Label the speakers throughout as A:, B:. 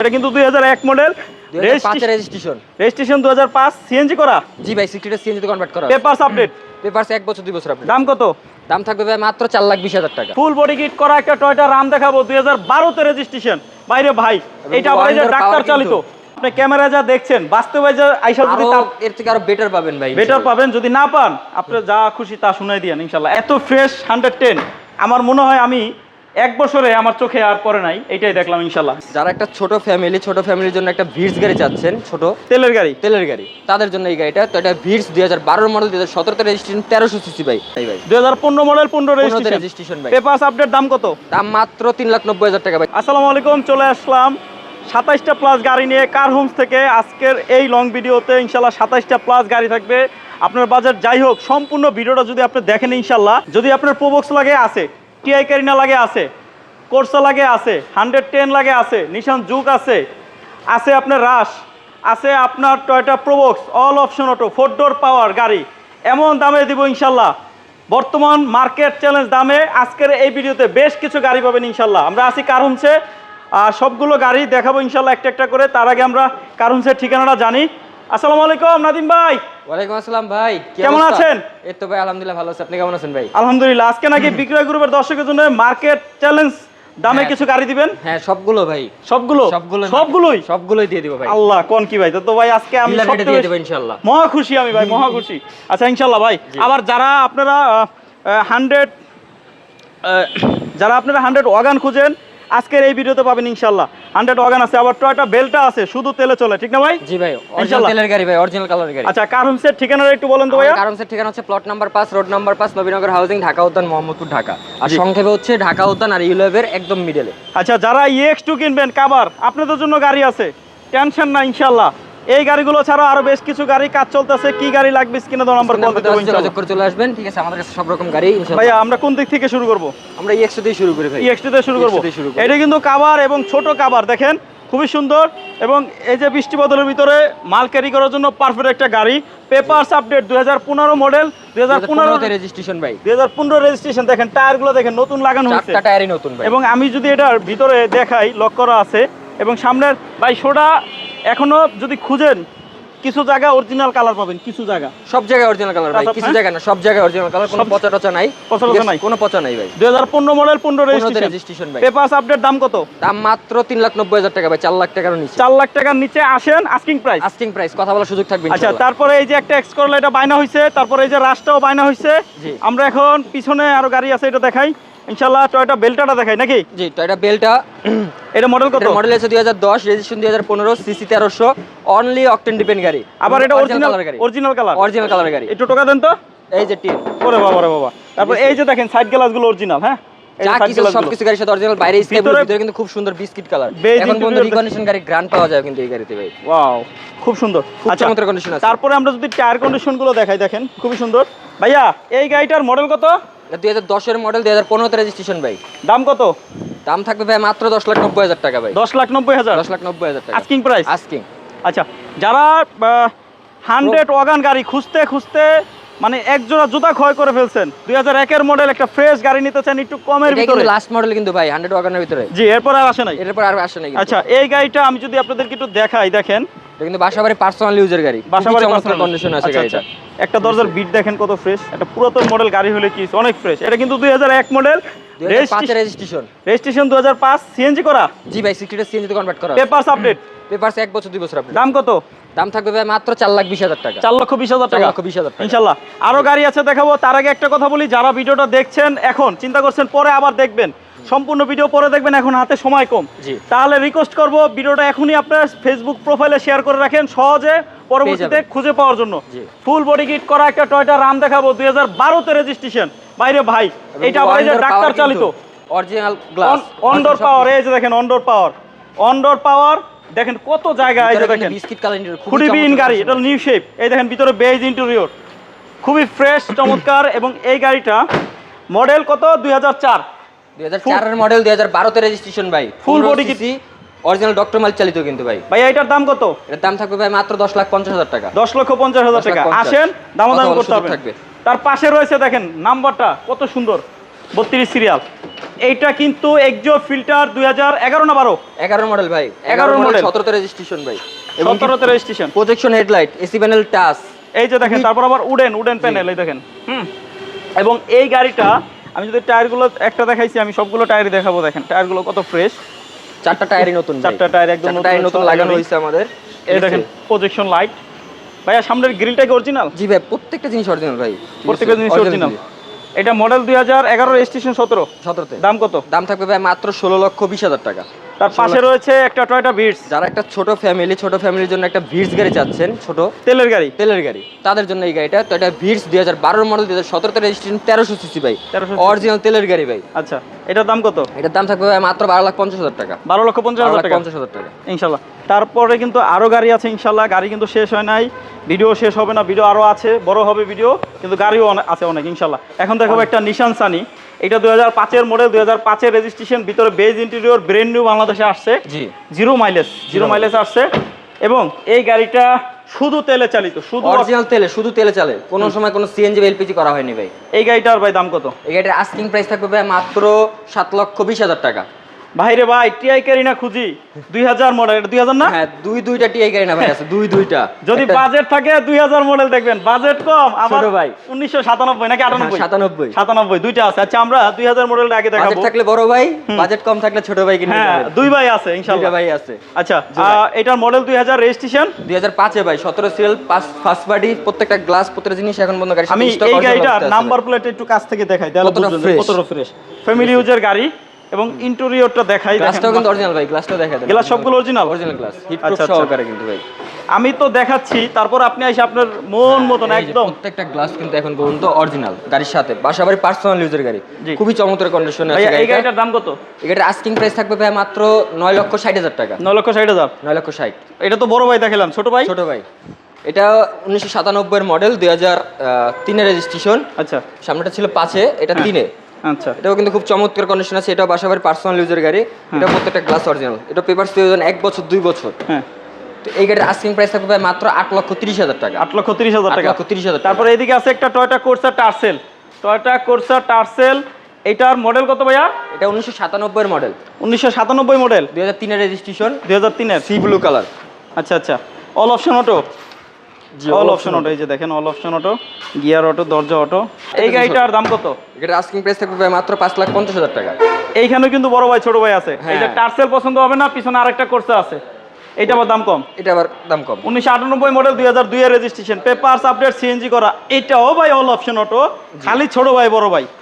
A: এটা কিন্তু দুই হাজার এক মডেল
B: পাঁচের রেজিস্ট্রেশন
A: রেজিস্ট্রেশন দু হাজার পাঁচ সিএনজি করা।
B: জি ভাই সিক্সটিটা সিএনজিতে কনভার্ট করা।
A: পেপারস আপডেট
B: পেপারস এক বছর দুই বছর আপনি
A: দাম কত?
B: দাম থাকবে ভাই মাত্র চার লাখ বিশ হাজার টাকা।
A: ফুল বডি কিট করা একটা টয়টা রাম দেখাবো দুই হাজার বারোতে রেজিস্ট্রেশন বাইরে ভাই এটা আবার ডাক্তার চালিত আপনি ক্যামেরা যা দেখছেন বাস্তবে যে আইসা যদি
B: এর থেকে আরও বেটার পাবেন ভাই
A: বেটার পাবেন যদি না পান আপনি যা খুশি তা শুনাই দিয়েন ইনশাল্লাহ। এত ফ্রেশ হান্ড্রেড টেন আমার মনে হয় আমি এক বছরে আমার চোখে আর পরে নাই এটাই দেখলাম ইনশাল্লাহ।
B: যারা একটা ছোট ফ্যামিলি ছোট ফ্যামিলির জন্য একটা ভিড়স গাড়ি চাচ্ছেন ছোট
A: তেলের গাড়ি।
B: তেলের গাড়ি তাদের জন্য এই গাড়িটা। তো এটা ভিড়স দুই হাজার বারোর মডেল দুই হাজার সতেরোতে রেজিস্ট্রেশন তেরোশো সিসি ভাই। ভাই
A: দুই হাজার পনেরো মডেল পনেরো রেজিস্ট্রেশন
B: রেজিস্ট্রেশন ভাই।
A: পেপারস আপডেট দাম কত?
B: দাম মাত্র তিন লাখ নব্বই হাজার টাকা ভাই।
A: আসসালামু আলাইকুম চলে আসলাম সাতাইশটা প্লাস গাড়ি নিয়ে কার হোমস থেকে। আজকের এই লং ভিডিওতে ইনশাল্লাহ সাতাইশটা প্লাস গাড়ি থাকবে। আপনার বাজার যাই হোক সম্পূর্ণ ভিডিওটা যদি আপনি দেখেন ইনশাল্লাহ যদি আপনার প্রোবক্স লাগে আছে। টিআই ক্যারিনা লাগে আছে। কোর্সা লাগে আছে হান্ড্রেড টেন লাগে আছে নিশান জুক আছে আছে আপনার রাশ আছে আপনার Toyota Probox all option auto four door power গাড়ি, এমন দামে দিব ইনশাল্লাহ। বর্তমান মার্কেট চ্যালেঞ্জ দামে, আজকের এই ভিডিওতে বেশ কিছু গাড়ি পাবেন ইনশাল্লাহ। আমরা আছি কারণছে আর সবগুলো গাড়ি দেখাবো ইনশাল্লাহ একটা একটা করে, তার আগে আমরা কারণসের ঠিকানাটা জানি। আসসালামু আলাইকুম নাদিম ভাই।
B: ওয়ালাইকুম আসসালাম ভাই
A: কেমন আছেন?
B: এই তো ভাই আলহামদুলিল্লাহ ভালো আছি। আপনি কেমন আছেন ভাই?
A: আলহামদুলিল্লাহ আজকে নাকি বিক্রয় গ্রুপের দর্শকের জন্য মার্কেট চ্যালেঞ্জ দামে
B: হ্যাঁ।
A: কিছু গাড়ি দিবেন?
B: হ্যাঁ সবগুলো ভাই।
A: সবগুলো?
B: সবগুলো
A: সবগুলোই?
B: সবগুলোই দিয়ে দিব ভাই।
A: আল্লাহ কোন কি ভাই? তো ভাই আজকে আমি
B: দিয়ে দেবো ইনশাআল্লাহ।
A: মহা খুশি আমি ভাই মহা খুশি। আচ্ছা ইনশাল্লাহ ভাই আবার যারা আপনারা হান্ড্রেড যারা আপনারা হান্ড্রেড ওয়াগান খুঁজেন আজকের এই ভিডিওতে পাবেন ইনশাল্লাহ হান্ড্রেড ওয়াগান আছে আবার টয়টা বেলটা আছে শুধু তেলে চলে ঠিক না ভাই?
B: জি ভাই অরিজিনাল। তেলের গাড়ি ভাই অরিজিনাল কালারের গাড়ি।
A: আচ্ছা ঠিকানাটা একটু বলেন তো ভাই
B: কারণ স্যার ঠিকানা হচ্ছে প্লট নাম্বার পাঁচ রোড নাম্বার পাঁচ নবীনগর হাউজিং ঢাকা উদ্যান মোহাম্মদপুর ঢাকা। আর সংক্ষেপে হচ্ছে ঢাকা উদ্যান আর ইউলেভের একদম মিডলে
A: আচ্ছা যারা ইএক্স টু কিনবেন কাবার আপনাদের জন্য গাড়ি আছে। টেনশন না ইনশাল্লাহ। এই গাড়িগুলো ছাড়া আরও বেশ কিছু গাড়ি কাজ চলতেছে। কি গাড়ি লাগবে? স্ক্রিনে তো নাম্বার কল দিতে
B: যোগাযোগ করে চলে আসবেন ঠিক আছে? আমাদের কাছে সব রকম গাড়ি ইনশাআল্লাহ।
A: ভাইয়া আমরা কোন দিক থেকে শুরু করব?
B: আমরা ইএক্সও দিয়ে শুরু করি ভাই
A: ইএক্স দিয়ে শুরু করব। এটা কিন্তু কাভার এবং ছোট কাভার দেখেন খুবই সুন্দর। এবং এই যে বৃষ্টি বদলের ভিতরে মাল ক্যারি করার জন্য পারফেক্ট একটা গাড়ি। পেপারস আপডেট দুই হাজার পনেরো মডেল দুই হাজার
B: রেজিস্ট্রেশন ভাই।
A: দুই হাজার পনেরো রেজিস্ট্রেশন দেখেন টায়ারগুলো দেখেন নতুন লাগানো হয়েছে।
B: চারটা টায়ারই নতুন ভাই।
A: এবং আমি যদি এটার ভিতরে দেখাই লক করা আছে এবং সামনের ভাই সোডা এখনও যদি খুঁজেন কিছু জায়গা অরিজিনাল কালার পাবেন কিছু জায়গা।
B: সব জায়গায় অরিজিনাল কালার ভাই
A: আচ্ছা,
B: কিছু
A: হ্যাঁ?
B: জায়গায় না সব জায়গায় অরিজিনাল কালার কোনো পচা টচা নাই।
A: পচা টচা নাই।
B: কোনো পচা নাই ভাই।
A: দুই হাজার পনেরো মডেল পনেরো
B: পনেরোতে
A: রেজিস্ট্রেশন
B: রেজিস্ট্রেশন ভাই।
A: পেপারস আপডেট দাম কত?
B: দাম মাত্র তিন লাখ নব্বই হাজার টাকা ভাই চার লাখ টাকার নিচে।
A: চার লাখ টাকার নিচে আসেন আস্কিং প্রাইস
B: আস্কিং প্রাইস কথা বলার সুযোগ থাকবে
A: আচ্ছা তারপরে এই যে একটা এক্স করলে এটা বায়না হয়েছে তারপরে এই যে রাস্তাও বায়না হয়েছে
B: জি।
A: আমরা এখন পিছনে আরও গাড়ি আছে এটা দেখাই। ইনশাল্লাহ টয়টা বেলটাটা দেখাই নাকি?
B: জি তো এটা বেলটা
A: এটা মডেল কত?
B: মডেল আছে দুই হাজার দশ রেজিস্ট্রেশন দুই হাজার পনেরো সিসি তেরোশো অনলি অকটেন ডিপেন্ড গাড়ি।
A: আবার এটা original original colour
B: original colour গাড়ি।
A: একটু টোকা দেন তো।
B: এই যে টিন।
A: ওরে বাবা বাবা। তারপর এই যে দেখেন সাইড গ্লাসগুলো অরিজিনাল হ্যাঁ? যা
B: কিছু
A: glassগুলো।
B: গাড়ির সাথে অরিজিনাল বাইরে স্টেবল
A: ভিতরে-
B: ভিতরে কিন্তু খুব সুন্দর বিস্কিট কালার
A: Beige
B: এখন পর্যন্ত রিকন্ডিশন গাড়ি গ্রান্ড পাওয়া যায় কিন্তু এই গাড়িতে ভাই।
A: ওয়াও খুব সুন্দর। আচ্ছা
B: চমৎকার আছে।
A: তারপরে আমরা যদি টায়ার কন্ডিশনগুলো দেখাই দেখেন খুবই সুন্দর। ভাইয়া এই গাড়িটার মডেল কত?
B: দুই হাজার দশের মডেল দুই হাজার পনেরোতে রেজিস্ট্রেশন ভাই।
A: দাম কত?
B: দাম থাকবে ভাই মাত্র দশ লাখ নব্বই হাজার টাকা ভাই।
A: দশ লাখ নব্বই হাজার?
B: দশ লাখ নব্বই হাজার টাকা।
A: আস্কিং প্রাইস
B: আস্কিং
A: আচ্ছা যারা হান্ড্রেড ওয়াগান গাড়ি খুঁজতে খুঁজতে মানে এক জোড়া জুতা ক্ষয় করে ফেলছেন দুই হাজার একের মডেল একটা ফ্রেশ গাড়ি নিতে চান একটু কমের ভিতরে।
B: লাস্ট মডেল কিন্তু ভাই হান্ড্রেড ওয়াগানের ভিতরে।
A: জি এরপর আর আসে নাই?
B: এরপর আর আসে না কিন্তু।
A: আচ্ছা এই গাড়িটা আমি যদি আপনাদেরকে একটু দেখাই দেখেন।
B: কিন্তু বাসাবাড়ি পার্সোনাল ইউজের গাড়ি।
A: বাসাবাড়ি personal।
B: কন্ডিশন আছে
A: আচ্ছা,
B: গাড়িটা।
A: আচ্ছা। একটা দরজার বিট দেখেন কত ফ্রেশ একটা পুরাতন মডেল গাড়ি হলে কি অনেক ফ্রেশ এটা কিন্তু দুই হাজার এক মডেল
B: হাজার পাঁচের রেজিস্ট্রেশন
A: রেজিস্ট্রেশন দু হাজার পাঁচ সিএনজি করা?
B: জি ভাই সিক্সটিটা সিএনজিতে কনভার্ট করা।
A: পেপারস আপডেট
B: পেপারস এক বছর দুই বছর আপনি
A: দাম কত?
B: দাম থাকবে ভাই মাত্র চার লাখ বিশ হাজার টাকা।
A: চার লক্ষ বিশ হাজার টাকা।
B: লক্ষ বিশ হাজার
A: ইনশাল্লাহ। আরও গাড়ি আছে দেখাবো। তার আগে একটা কথা বলি যারা ভিডিওটা দেখছেন এখন চিন্তা করছেন পরে আবার দেখবেন। সম্পূর্ণ ভিডিও পরে দেখবেন এখন হাতে সময় কম।
B: জি।
A: তাহলে রিকোয়েস্ট করব ভিডিওটা এখনই আপনার ফেসবুক প্রোফাইলে শেয়ার করে রাখেন। সহজে পরবর্তীতে খুঁজে পাওয়ার জন্য। ফুল বডি কিট করা একটা টয়টা রাম দেখাবো দুই হাজার বারোতে রেজিস্ট্রেশন বাইরে ভাই এটা আবার যে ডাক্তার চালিত।
B: অরিজিনাল গ্লাস
A: অনডোর পাওয়ার এই যে দেখেন অনডোর পাওয়ার অনডোর পাওয়ার দেখেন কত জায়গা এই যে দেখেন।
B: বিস্কিট কালার
A: খুবই বিন গাড়ি এটা নিউ শেপ এই দেখেন ভিতরে বেজ ইন্টেরিয়র খুবই ফ্রেশ চমৎকার এবং এই গাড়িটা মডেল কত? দুই হাজার চার।
B: দুই হাজার চারের মডেল দুই হাজার বারোতে রেজিস্ট্রেশন ভাই।
A: Full body kit।
B: Original doctor মাল চালিত কিন্তু ভাই।
A: ভাই এটার দাম কত?
B: এর দাম থাকবে ভাই মাত্র দশ লাখ পঞ্চাশ হাজার টাকা।
A: দশ লক্ষ পঞ্চাশ হাজার টাকা। আসেন দামাদাম
B: কথা বলার
A: করতে হবে।
B: থাকবে।
A: তার পাশে রয়েছে দেখেন নাম্বারটা কত সুন্দর। বত্রিশ সিরিয়াল। এইটা কিন্তু এক্সো ফিল্টার দুই হাজার এগারো না বারো?
B: এগারো মডেল ভাই।
A: 11
B: এগারো। মডেল সতেরোতে রেজিস্ট্রেশন ভাই।
A: সতেরোতে registration
B: projection headlight AC panel touch
A: এই যে দেখেন তারপর আবার উডেন উডেন প্যানেল এই দেখেন। হুম। এবং এই গাড়িটা আমি যদি টায়ারগুলো একটা দেখাইছি আমি সবগুলো টায়ারই দেখাবো দেখেন। টায়ারগুলো কত ফ্রেশ
B: চারটা টায়ারই নতুন
A: চারটা টায়ার একদম
B: টায়ার নতুন লাগানো হয়েছে আমাদের।
A: এই দেখেন প্রজেকশন লাইট ভাইয়া সামনের গ্রিলটা কি অরিজিনাল
B: জি ভাই প্রত্যেকটা জিনিস অরিজিনাল ভাই।
A: প্রত্যেকটা জিনিস অরিজিনাল এটা মডেল দুই হাজার এগারো রেজিস্ট্রেশন সতেরো।
B: সতেরোতে।
A: দাম কত?
B: দাম থাকবে ভাই মাত্র ষোলো লক্ষ বিশ হাজার টাকা।
A: তার পাশে রয়েছে একটা টয়টা বিটস
B: যারা একটা ছোট ফ্যামিলি ছোট ফ্যামিলির জন্য একটা ভিড়স গাড়ি চাচ্ছেন ছোট
A: তেলের গাড়ি।
B: তেলের গাড়ি তাদের জন্য এই গাড়িটা তো এটা ভিড়স দুই হাজার বারোর মডেল দুই হাজার সতেরোতে রেজিস্ট্রেশন তেরোশো সিসি ভাই। অরিজিনাল তেলের গাড়ি ভাই।
A: আচ্ছা এটার দাম কত?
B: এটার দাম থাকবে মাত্র বারো লাখ পঞ্চাশ হাজার টাকা।
A: বারো লক্ষ পঞ্চাশ হাজার টাকা?
B: পঞ্চাশ হাজার টাকা।
A: ইনশাল্লাহ। তারপরে কিন্তু আরও গাড়ি আছে ইনশাল্লাহ গাড়ি কিন্তু শেষ হয় নাই। ভিডিও শেষ হবে না ভিডিও আরও আছে বড় হবে ভিডিও কিন্তু গাড়িও আছে অনেক ইনশাল্লাহ। এখন দেখাবো একটা নিশান সানি এটা দুই হাজার পাঁচের মডেল দুই হাজার পাঁচের রেজিস্ট্রেশন ভিতরে বেজ ইন্টেরিয়র ব্রেন্ড নিউ বাংলাদেশে আসছে।
B: জি।
A: জিরো মাইলেজ জিরো মাইলেজ আসছে। এবং এই গাড়িটা শুধু তেলে চালিত শুধু
B: অরিজিনাল তেলে শুধু তেলে চলে। কোনো সময় কোনো সিএনজি বা এলপিজি করা হয়নি ভাই।
A: এই গাড়িটার ভাই দাম কত?
B: এই গাড়িটার আস্কিং প্রাইস থাকবে ভাই মাত্র সাত লক্ষ বিশ হাজার টাকা।
A: ভাইরে ভাই টিআই ক্যারিনা খুঁজি? দুই হাজার মডেল এটা দুই হাজার না?
B: হ্যাঁ দুই দুইটা টিআই গাড়ি না ভাই আছে দুই দুইটা।
A: যদি বাজেট থাকে দুই হাজার মডেল দেখবেন। বাজেট কম
B: ছোট ভাই।
A: উনিশশো সাতানব্বই নাকি আটানব্বই?
B: হ্যাঁ, সাতানব্বই।
A: সাতানব্বই দুইটা আছে। আচ্ছা আমরা দুই হাজার মডেলটা আগে
B: বাজেট
A: দেখাবো
B: থাকলে বড় ভাই বাজেট কম থাকলে ছোট ভাই কিনে
A: হ্যাঁ দুই ভাই আছে
B: দুইটা
A: ইনশাল্লাহ
B: ভাই আছে।
A: আচ্ছা এটার মডেল দুই হাজার রেজিস্ট্রেশন
B: দুই হাজার পাঁচে ভাই সতেরো সিরিয়াল পাঁচ ফার্স্ট পার্টি প্রত্যেকটা গ্লাস প্রত্যেকটা জিনিস এখন বন্ধ গাড়ি
A: আমি এই গাড়িটা নাম্বার প্লেট একটু কাছ থেকে দেখাই বুঝবেন কতটা ফ্রেশ ফ্যামিলি ইউজের গাড়ি। এবং ইন্টেরিয়রটা দেখাই
B: গ্লাসটাও কিন্তু অরিজিনাল ভাই গ্লাসটাও দেখা দেন।
A: গ্লাস সবগুলো original?
B: অরিজিনাল গ্লাস হিট
A: আচ্ছা।
B: সহকারে কিন্তু ভাই।
A: আমি তো দেখাচ্ছি তারপর আপনি এসে আপনার মন মতন
B: হ্যাঁ,
A: একদম।
B: প্রত্যেকটা গ্লাস কিন্তু এখন পর্যন্ত অরিজিনাল গাড়ির সাথে। বাসাবাড়ি পার্সোনাল ইউজের গাড়ি। খুবই চমৎকার কন্ডিশনে আছে
A: এই গাড়িটার দাম কত?
B: এই গাড়ির আস্কিং প্রাইস থাকবে ভাই মাত্র নয় লক্ষ ষাট হাজার টাকা।
A: নয় লক্ষ ষাট হাজার?
B: নয় লক্ষ ষাট।
A: এটা তো বড় ভাই দেখালাম ছোট ভাই?
B: ছোট ভাই। এটা উনিশশো সাতানব্বই এর মডেল দুই হাজার তিনের রেজিস্ট্রেশন
A: আচ্ছা।
B: সামনেটা ছিল পাঁচে এটা। তিনে।
A: আচ্ছা।
B: এটাও কিন্তু খুব চমৎকার কন্ডিশন আছে এটাও বাসাবাড়ির পার্সোনাল ইউজের গাড়ি। এটা প্রত্যেকটা গ্লাস অরিজিনাল এটা পেপার এক বছর দুই বছর।
A: হ্যাঁ।
B: তো এই গাড়ির আস্কিং প্রাইস থাকবে মাত্র আট লক্ষ তিরিশ হাজার টাকা।
A: আট লক্ষ তিরিশ হাজার টাকা।
B: লক্ষ তিরিশ হাজার
A: তারপরে এদিকে আছে একটা Toyota Corsa Tercel Toyota Corsa Tercel এটার মডেল কত ভাইয়া?
B: এটা উনিশশো সাতানব্বইয়ের মডেল
A: উনিশশো সাতানব্বই মডেল
B: দুই হাজার তিনের রেজিস্ট্রেশন
A: দুই হাজার তিনের।
B: সি ব্লু কালার
A: আচ্ছা আচ্ছা। All option auto all option auto এই যে দেখেন all option auto gear auto দরজা অটো এই গাড়িটার দাম কত?
B: এটার আস্কিং প্রাইস থাকবে ভাই মাত্র পাঁচ লাখ পঞ্চাশ হাজার টাকা।
A: এইখানে কিন্তু বড় ভাই ছোট ভাই আছে। এই যে
B: হ্যাঁ।
A: টার্সেল পছন্দ হবে না পিছনে আরেকটা কোর্সা আছে। এইটা আবার দাম কম?
B: এটা আবার দাম কম।
A: উনিশশো আটানব্বই মডেল দুই হাজার দুইয়ের রেজিস্ট্রেশন পেপারস আপডেট সিএনজি করা এটাও ভাই অল অপশন অটো খালি ছোট ভাই বড় ভাই।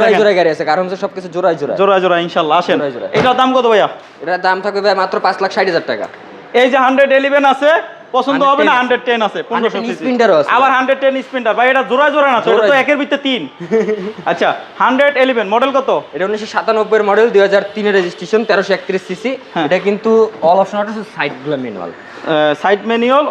A: দেখেন,
B: জোড়াই গাড়ি আছে কারণ হচ্ছে সবকিছু জোড়াই জোড়াই
A: জোড়া জোড়া ইনশাল্লাহ আসেন।
B: জোড়ায় জোড়ায়।
A: এটার দাম কত ভাইয়া?
B: এটার দাম থাকবে ভাই মাত্র পাঁচ লাখ ষাট হাজার টাকা।
A: এই যে হান্ড্রেড এলিভেন আছে পছন্দ হবে না
B: 110
A: হান্ড্রেড টেন আছে পনেরোশো
B: 110 sprinter আছে।
A: আবার হান্ড্রেড টেন স্পিন্ডার। ভাই এটা জোড়া জোড়া না তো এটা তো একের ভিতরে তিন। আচ্ছা হান্ড্রেড এলিভেন মডেল কত?
B: এটা উনিশশো সাতানব্বইয়ের মডেল দুই হাজার তিনের রেজিস্ট্রেশন তেরোশো একত্রিশ সিসি।
A: হ্যাঁ।
B: এটা কিন্তু অল অপশন অটো সাইডগুলো manual
A: side manual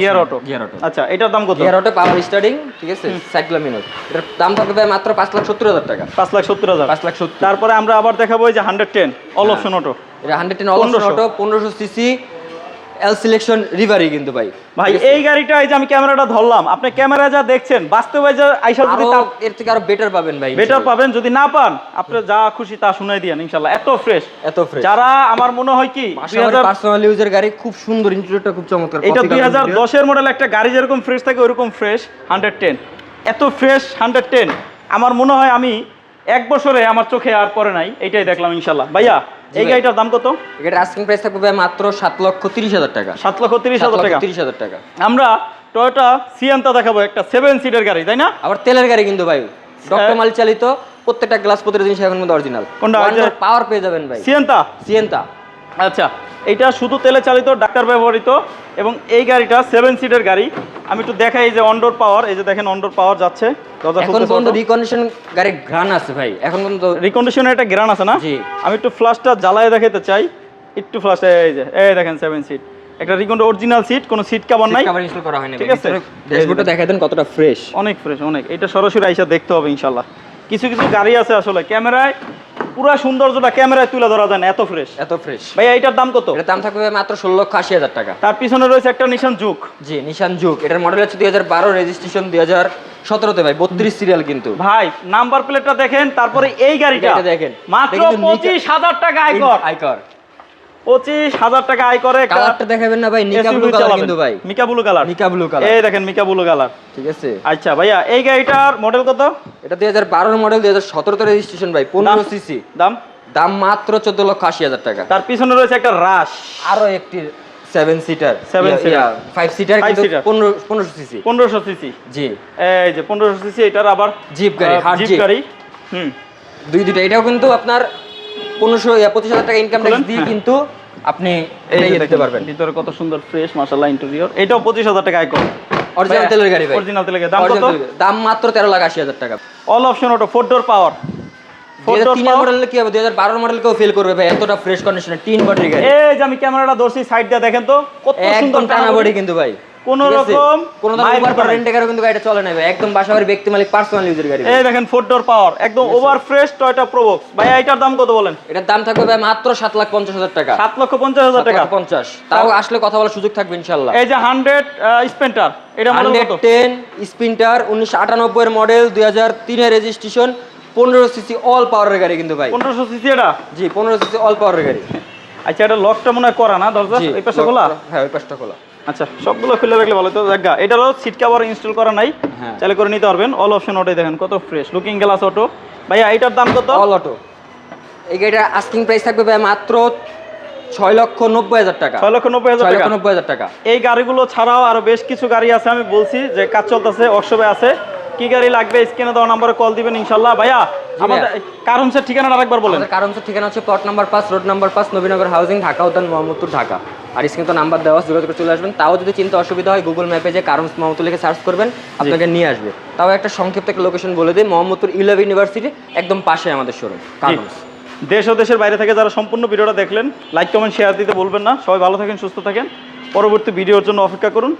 A: gear auto
B: gear auto।
A: আচ্ছা এটার দাম কত?
B: গিয়ার অটো পাওয়ার স্টার্টিং ঠিক আছে? সাইডগুলো ম্যানুয়াল এটার দাম থাকবে ভাই মাত্র পাঁচ লাখ সত্তর হাজার টাকা।
A: পাঁচ লাখ সত্তর হাজার।
B: পাঁচ লাখ সত্তর।
A: তারপরে আমরা আবার দেখাবো এই যে hundred ten all option auto
B: এটা hundred ten all option auto পনেরোশো সিসি এল সিলেকশন রিভারি কিন্তু ভাই।
A: ভাই এই গাড়িটা এই যে আমি ক্যামেরাটা ধরলাম আপনি ক্যামেরা যা দেখছেন বাস্তবে যা আইসা যদি তার
B: এর থেকে আরও বেটার পাবেন ভাই
A: বেটার পাবেন যদি না পান আপনি যা খুশি তা শুনাই দিয়েন ইনশাল্লাহ। এত ফ্রেশ
B: এত ফ্রেশ
A: যারা আমার মনে হয় কি
B: পার্সোনাল ইউজের গাড়ি খুব সুন্দর ইন্টেরিয়রটা খুব চমৎকার
A: এটা
B: Coffee
A: দুই
B: colour
A: হাজার দশের মডেল একটা গাড়ি যেরকম ফ্রেশ থাকে ওরকম ফ্রেশ হান্ড্রেড টেন এত ফ্রেশ হান্ড্রেড টেন আমার মনে হয় আমি এক বছরে আমার চোখে আর পরে নাই এটাই দেখলাম ইনশাল্লাহ। ভাইয়া এই গাড়িটার দাম কত?
B: এটার আস্কিং প্রাইস থাকবে মাত্র সাত লক্ষ তিরিশ হাজার টাকা।
A: সাত লক্ষ তিরিশ হাজার টাকা।
B: তিরিশ হাজার টাকা।
A: আমরা টয়োটা সিয়ান্তা দেখাবো একটা সেভেন সিটের গাড়ি তাই না?
B: আবার তেলের গাড়ি কিন্তু ভাই। ডক্টর মাল চালিত প্রত্যেকটা গ্লাস প্রত্যেকটা জিনিস এখন কিন্তু অরিজিনাল
A: কোনটা?
B: পাওয়ার পেয়ে যাবেন ভাই।
A: সিয়ান্তা
B: সিয়ান্তা
A: আচ্ছা। এটা শুধু তেলে চালিত ডাক্তার ব্যবহৃত এবং এই গাড়িটা সেভেন সিটের গাড়ি। আমি একটু দেখাই এই যে অন্ডোর পাওয়ার এই যে দেখেন অন্ডোর পাওয়ার যাচ্ছে।
B: এখন পর্যন্ত রিকন্ডিশন গাড়ির ঘ্রাণ আছে ভাই। এখন পর্যন্ত
A: রিকন্ডিশনের একটা গ্রান আছে না?
B: জি।
A: আমি একটু ফ্লাশটা জ্বালায় দেখাতে চাই। একটু ফ্লাশ এই যে এই দেখেন সেভেন সিট একটা রিকন্ড অরিজিনাল সিট কোনো সিট কাভার নাই।
B: কভার ইনস্টল করা হয়নি
A: ঠিক আছে।
B: ড্যাশবোর্ডটা দেখাই দেন কতটা ফ্রেশ
A: অনেক ফ্রেশ অনেক। এটা সরাসরি আইসা দেখতে হবে ইনশাল্লাহ। কিছু কিছু গাড়ি আছে আসলে। ক্যামেরায় পুরো সৌন্দর্যটা ক্যামেরায় তুলে ধরা যায় না এত ফ্রেশ
B: এত ফ্রেশ
A: ভাই এটার দাম কত?
B: এটার দাম থাকবে মাত্র ষোলো লক্ষ আশি হাজার টাকা।
A: তার পিছনে রয়েছে একটা নিশান যুগ
B: জি নিশান যুগ এটার মডেল হচ্ছে দুই হাজার বারো রেজিস্ট্রেশন দুই হাজার সতেরোতে ভাই বত্রিশ সিরিয়াল কিন্তু।
A: ভাই নাম্বার প্লেটটা দেখেন তারপরে এই গাড়িটা।
B: দেখেন।
A: মাত্র পঁচিশ হাজার টাকা আয়কর
B: আইকর
A: পঁচিশ হাজার টাকা আয় করে
B: কালারটা দেখাবেন না ভাই নিকা ব্লু কালার কিন্তু ভাই।
A: Mica blue colour
B: mica blue colour
A: এই দেখেন মিকা ব্লু কালার
B: ঠিক আছে।
A: আচ্ছা ভাইয়া এই গাড়িটার মডেল কত?
B: এটা দুই হাজার বারোর মডেল দুই হাজার সতেরোতে রেজিস্ট্রেশন ভাই পনেরো সিসি
A: দাম?
B: দাম মাত্র চোদ্দ লক্ষ আশি হাজার টাকা।
A: তার পিছনে রয়েছে একটা রাশ
B: আরও একটি seven seater
A: Seven seater।
B: Five seater কিন্তু পনেরো পনেরোশো সিসি
A: পনেরোশো সিসি
B: জি।
A: এই যে পনেরোশো সিসি এটার আবার
B: জিপ গাড়ি
A: জিপ গাড়ি। হুম।
B: দুই দুইটা। এটাও কিন্তু আপনার পনেরোশো পঁচিশ হাজার টাকা ইনকাম ট্যাক্স দিয়ে। কিন্তু আপনি
A: এই
B: এটা
A: যে
B: দিতে
A: দেখেন,
B: পারবেন।
A: ভিতরে কত সুন্দর ফ্রেশ মাশাআল্লাহ ইন্টেরিয়র এটাও পঁচিশ হাজার টাকা আয় কর
B: অরিজিনাল তেলের গাড়ি ভাই।
A: অরিজিনাল তেলের গাড়ি। দাম কত?
B: দাম মাত্র তেরো লাখ আশি হাজার টাকা।
A: All option auto four door power four door
B: তিনের মডেল কি হবে? মডেল ফেল করবে ভাই। এতটা ফ্রেশ কন্ডিশনে তিন গাড়ি।
A: এই যে আমি ক্যামেরাটা ধরছি সাইড দিয়ে দেখেন তো কত সুন্দর
B: টানা বডি কিন্তু ভাই।
A: কোনো? রকম
B: কোনো রকম রেন্টে গাড়ি কিন্তু গাড়িটা চলে না ভাই। একদম বাসাবাড়ি ব্যক্তি মালিক পার্সোনাল ইউজের গাড়ি
A: এই দেখেন ফোর ডোর পাওয়ার একদম ওভার ফ্রেশ টয়টা প্রোবক্স ভাই এইটার দাম কত বলেন?
B: এটার দাম থাকবে ভাই মাত্র সাত লাখ পঞ্চাশ হাজার টাকা।
A: সাত লক্ষ পঞ্চাশ হাজার টাকা।
B: পঞ্চাশ। তাও আসলে কথা বলার সুযোগ থাকবে ইনশাল্লাহ
A: এই যে হান্ড্রেড স্পেন্টার এটা মডেল কত?
B: টেন স্পিন্টার উনিশশো আটানব্বই এর মডেল দুই হাজার তিনের রেজিস্ট্রেশন পনেরো সিসি অল পাওয়ারের গাড়ি কিন্তু ভাই।
A: পনেরোশো সিসি এটা?
B: জি পনেরো সিসি অল পাওয়ারের গাড়ি।
A: আচ্ছা এটা লকটা মনে হয় করা না দরজা? এই পাশে খোলা?
B: হ্যাঁ ওই পাশটা খোলা।
A: আচ্ছা সবগুলো খুলে রাখলে ভালো তো জায়গা এটারও সিট কভার ইনস্টল করা নাই।
B: হ্যাঁ।
A: চাইলে করে নিতে পারবেন। অল অপশন ওটাই দেখেন কত ফ্রেশ লুকিং গ্লাস অটো ভাইয়া এইটার দাম কত?
B: অল অটো এই গাড়িটার আস্কিং প্রাইস থাকবে ভাই মাত্র ছয় লক্ষ নব্বই হাজার টাকা।
A: ছয় লক্ষ নব্বই হাজার টাকা।
B: নব্বই হাজার টাকা।
A: এই গাড়িগুলো ছাড়াও আরও বেশ কিছু গাড়ি আছে আমি বলছি যে কাজ চলতেছে ওয়ার্কশপে আছে। কি গাড়ি লাগবে স্ক্রিনে দেওয়া নাম্বারে কল দিবেন ইনশাল্লাহ। ভাইয়া আমাদের কারণসের ঠিকানাটা আরেকবার বলেন।
B: হচ্ছে ঠিকানা হচ্ছে প্লট নাম্বার পাঁচ রোড নাম্বার পাঁচ নবীনগর হাউজিং ঢাকা উদ্যান মোহাম্মদপুর ঢাকা। আর স্ক্রিনে তো নাম্বার দেওয়া আছে, যোগাযোগ করে চলে আসবেন। তাও যদি চিন্তা অসুবিধা হয় গুগল ম্যাপে যে কারণ মোহাম্মদপুর লিখে সার্চ করবেন আপনাকে নিয়ে আসবে। তাও একটা সংক্ষিপ্ত একটা লোকেশন বলে দিই মোহাম্মদপুর ইলেভ ইউনিভার্সিটি একদম পাশে আমাদের শোরুম
A: দেশ ও দেশের বাইরে থেকে যারা সম্পূর্ণ ভিডিওটা দেখলেন লাইক কমেন্ট শেয়ার দিতে বলবেন না। সবাই ভালো থাকেন সুস্থ থাকেন। পরবর্তী ভিডিওর জন্য অপেক্ষা করুন।